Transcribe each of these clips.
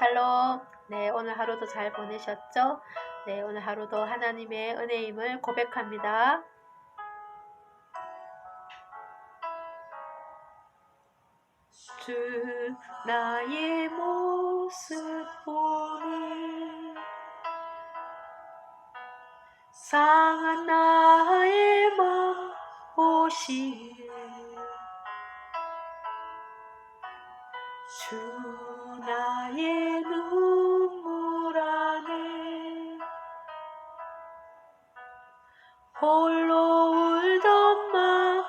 샬롬. 네, 오늘 하루도 잘 보내셨죠? 네, 오늘 하루도 하나님의 은혜임을 고백합니다. 주 나의 모습 보니 상한 나의 맘 보시 홀로 울던 맘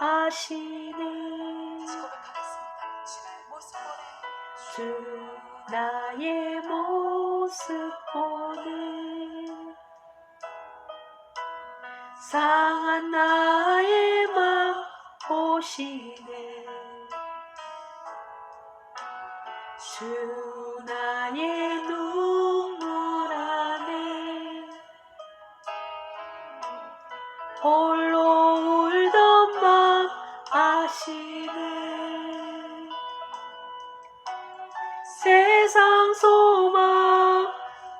아시네 고백하겠습니다. 주 나의 모습 보네 상한 나의 맘 보시네 주 홀로 울던 맘 아시네 세상 소망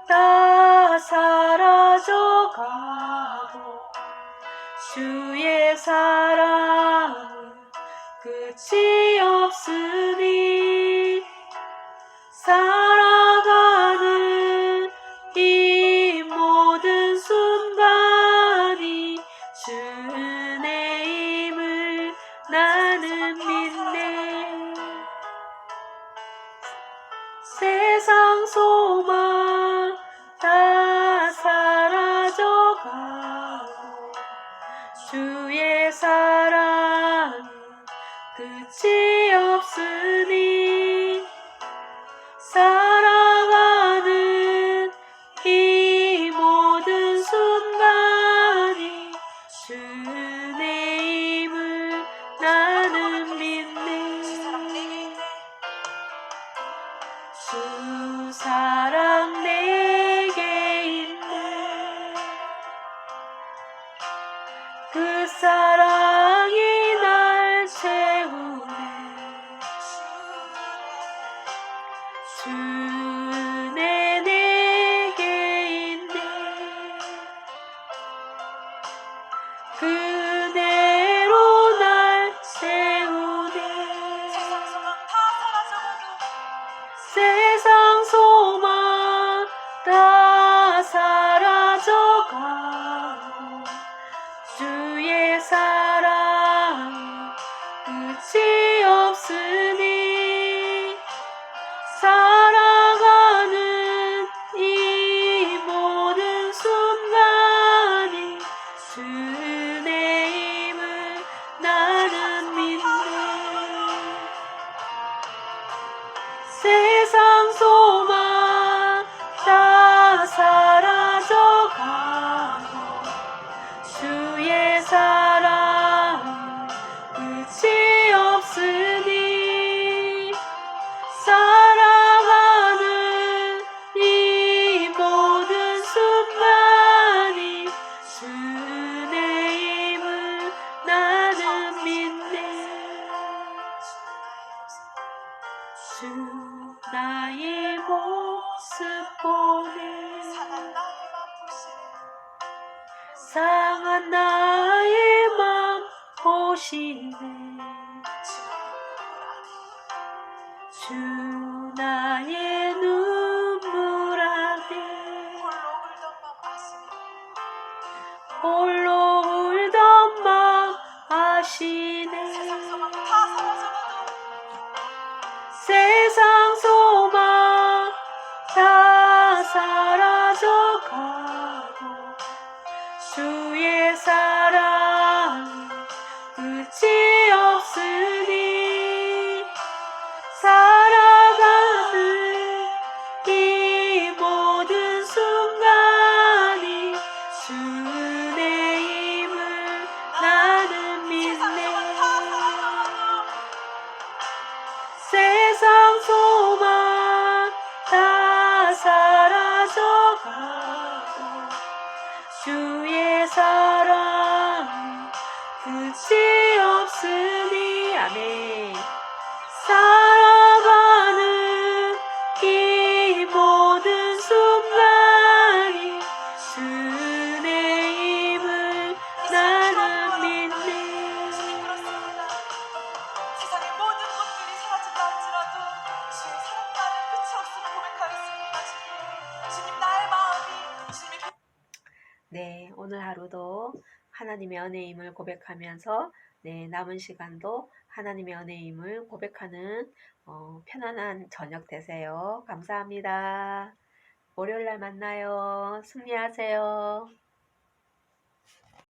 다 사라져가고 주의 사랑 세상 소망 다 사라져가고 주의 사랑 끝이 없으니 주내 내게 있네. 그대로 날 채우네. 세상 소망 다다 사라져가고 주의 사랑 끝이 없으니 살 주 나의 모습 보네 상한 나의 맘 보시네. 나의 눈물 안에 주 나의 눈물 안에 홀로 울던 맘 아시네 사라져가 주의 사랑 끝이 없으 네, 오늘 하루도 하나님의 은혜임을 고백하면서 네, 남은 시간도 하나님의 은혜임을 고백하는 어, 편안한 저녁 되세요. 감사합니다. 월요일 날 만나요. 승리하세요.